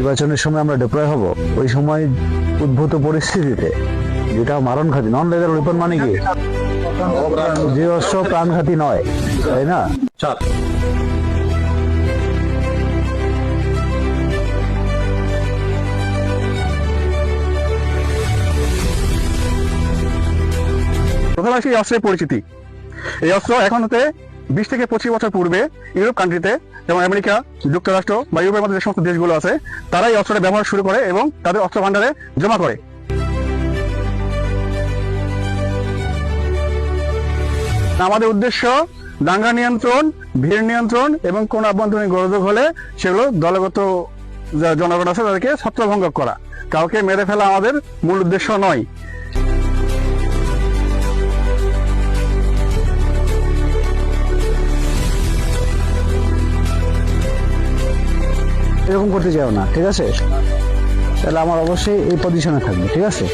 নির্বাচনের সময় আমরা ডিপ্লয় হব ওই সময় উদ্ভূত পরিস্থিতিতে। যেটা মারণঘাতী নন লেদার ওয়েপন মানে কি? যে অস্ত্র প্রাণঘাতী নয় তাই না? প্রথমে আসি এই অস্ত্রের পরিচিতি। এই অস্ত্র এখন হতে বিশ থেকে পঁচিশ বছর পূর্বে ইউরোপ কান্ট্রিতে যেমন আমেরিকা, যুক্তরাষ্ট্র বা ইউরোপের মধ্যে যে সমস্ত দেশগুলো আছে তারা এই অস্ত্রটা ব্যবহার শুরু করে এবং তাদের অস্ত্র ভান্ডারে জমা করে। আমাদের উদ্দেশ্য, দাঙ্গা নিয়ন্ত্রণ, ভিড় নিয়ন্ত্রণ এবং কোন আভ্যন্তরীণ গোলযোগ হলে সেগুলো দলগত জনগণ আছে তাদেরকে ছত্রভঙ্গ করা। কাউকে মেরে ফেলা আমাদের মূল উদ্দেশ্য নয়। এরকম করতে চাও না, ঠিক আছে? তাহলে আমার অবশ্যই এই পজিশনে থাকবে, ঠিক আছে?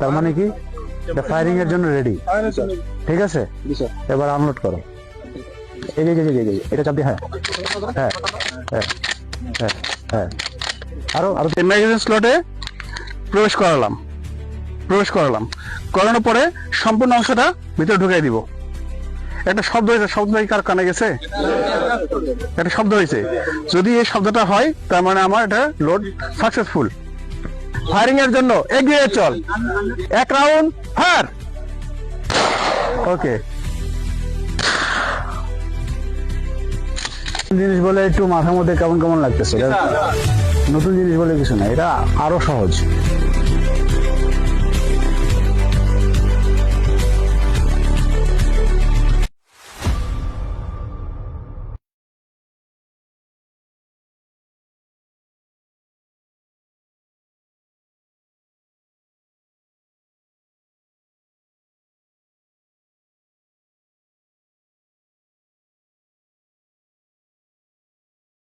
তার মানে কি? ফায়ারিং এর জন্য রেডি ঠিক আছে? এবার আনলোড করো। এই এটা চাপ দিয়ে হ্যাঁ হ্যাঁ হ্যাঁ হ্যাঁ হ্যাঁ। আরও আরও ম্যাগাজিন স্লটে প্রবেশ করালাম। প্রবেশ করালাম। করানোর পরে সম্পূর্ণ অংশটা ভিতরে ঢুকিয়ে দিব। একটা শব্দ হয়েছে, শব্দ কার কানে গেছে? একটা শব্দ হয়েছে। যদি এই শব্দটা হয়, তার মানে আমার এটা লোড সাকসেসফুল ফায়ারিং এর জন্য এগিয়ে চল। এক রাউন্ড ফায়ার ওকে জিনিস বলে একটু মাথার মধ্যে কেমন কেমন লাগতেছে? নতুন জিনিস বলে কিছু না এটা আরও সহজ।